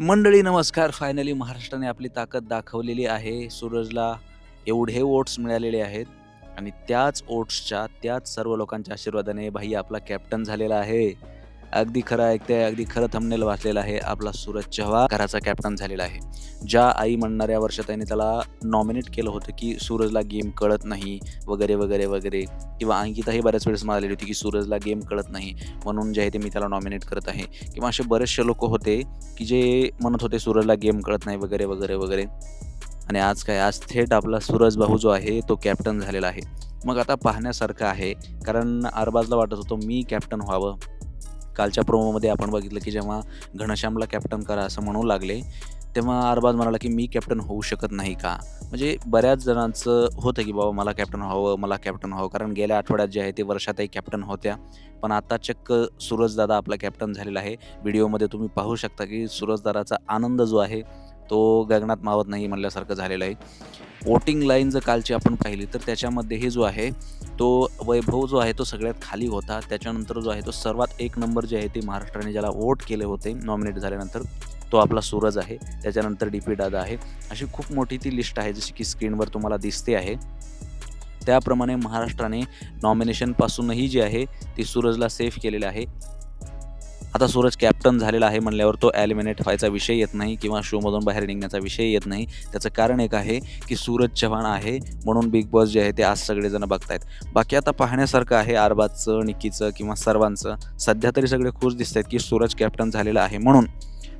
मंडळी नमस्कार. फायनली महाराष्ट्राने आपली ताकद दाखवलेली आहे. सूरजला एवढे वोट्स मिळालेले आहेत आणि त्याच ओट्सच्या त्याच सर्व लोकांच्या आशीर्वादाने भाई आपला कॅप्टन झालेला आहे. अगदी खरं ऐकते अगदी खरं थंबनेल वाचलेलं आहे आपला सूरज चव्हाण घराचा कॅप्टन झालेला आहे. ज्या आई म्हणणाऱ्या वर्षाताईने त्याला नॉमिनेट केलं होतं की सूरजला गेम कळत नाही वगैरे वगैरे वगैरे. किंवा अंकिताही बऱ्याच वेळेस म्हणालेली होती की सूरजला गेम कळत नाही म्हणून जे आहे ते मी त्याला नॉमिनेट करत आहे. किंवा असे बरेचसे लोक होते की जे म्हणत होते सूरजला गेम कळत नाही वगैरे वगैरे वगैरे. आणि आज काय आज थेट आपला सूरज भाऊ जो आहे तो कॅप्टन झालेला आहे. मग आता पाहण्यासारखं आहे कारण अरबाजला वाटत होतं मी कॅप्टन व्हावं. कालच्या प्रोमोमध्ये आपण बघितलं की जेव्हा घनश्यामला कॅप्टन करा असं म्हणू लागले तेव्हा अरबाज म्हणाला की मी कॅप्टन होऊ शकत नाही का? म्हणजे बऱ्याच जणांचं होतं की बाबा मला कॅप्टन व्हावं मला कॅप्टन व्हावं कारण गेल्या आठवड्यात जे आहे ते वर्षातही कॅप्टन होत्या. पण आता चक्क सूरजदादा आपला कॅप्टन झालेला आहे. व्हिडिओमध्ये तुम्ही पाहू शकता की सूरजदादाचा आनंद जो आहे तो गगनात मावत नाही म्हणल्यासारखं झालेलं आहे. वोटिंग लाईन जर कालची आपण पाहिली तर त्याच्यामध्ये हे जो आहे तो वैभव जो आहे तो सगळ्यात खाली होता. त्याच्यानंतर जो आहे तो सर्वात एक नंबर जे आहे ते महाराष्ट्राने ज्याला वोट केले होते नॉमिनेट झाल्यानंतर तो आपला सूरज आहे. त्याच्यानंतर डी पी दादा आहे. अशी खूप मोठी ती लिस्ट आहे जशी की स्क्रीनवर तुम्हाला दिसते आहे. त्याप्रमाणे महाराष्ट्राने नॉमिनेशनपासूनही जी आहे ती सूरजला सेफ केलेलं आहे. आता सूरज कॅप्टन झालेला आहे म्हणल्यावर तो ॲलिमिनेट व्हायचा विषय येत नाही किंवा शोमधून बाहेर निघण्याचा विषय येत नाही. त्याचं कारण एक आहे की सूरज चव्हाण आहे म्हणून बिग बॉस जे आहे ते आज सगळेजण बघतायत. बाकी आता पाहण्यासारखं आहे आरबाजचं निकीचं किंवा सर्वांचं. सध्या तरी सगळे खुश दिसत आहेत की सूरज कॅप्टन झालेला आहे म्हणून.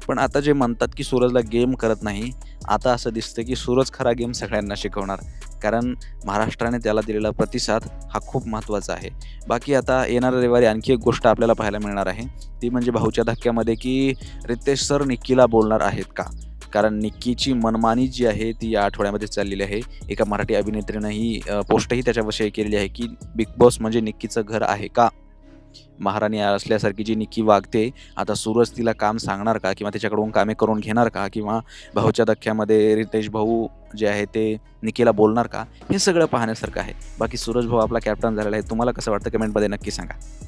पण आता जे म्हणतात की सूरजला गेम करत नाही आता असं दिसतं की सूरज खरा गेम सगळ्यांना शिकवणार. कारण महाराष्ट्राने त्याला दिलेला प्रतिसाद हा खूप महत्त्वाचा आहे. बाकी आता येणाऱ्या रविवारी आणखी एक गोष्ट आपल्याला पाहायला मिळणार आहे. ती म्हणजे भाऊच्या धक्क्यामध्ये की रितेश सर निक्कीला बोलणार आहेत का? कारण निक्कीची मनमानी जी आहे ती या आठवड्यामध्ये चाललेली आहे. एका मराठी अभिनेत्रीनं ही पोस्टही त्याच्याविषयी केलेली आहे की बिग बॉस म्हणजे निक्कीचं घर आहे का? महाराणी असल्यासारखी जी निकी वागते आता सूरज तिला काम सांगणार का? किंवा त्याच्याकडून कामे करून घेणार का? किंवा भाऊच्या धक्क्यामध्ये रितेश भाऊ जे आहे ते निकीला बोलणार का? हे सगळं पाहण्यासारखं आहे. बाकी सूरज भाऊ आपला कॅप्टन झालेला आहे. तुम्हाला कसं वाटतं? कमेंटमध्ये नक्की सांगा.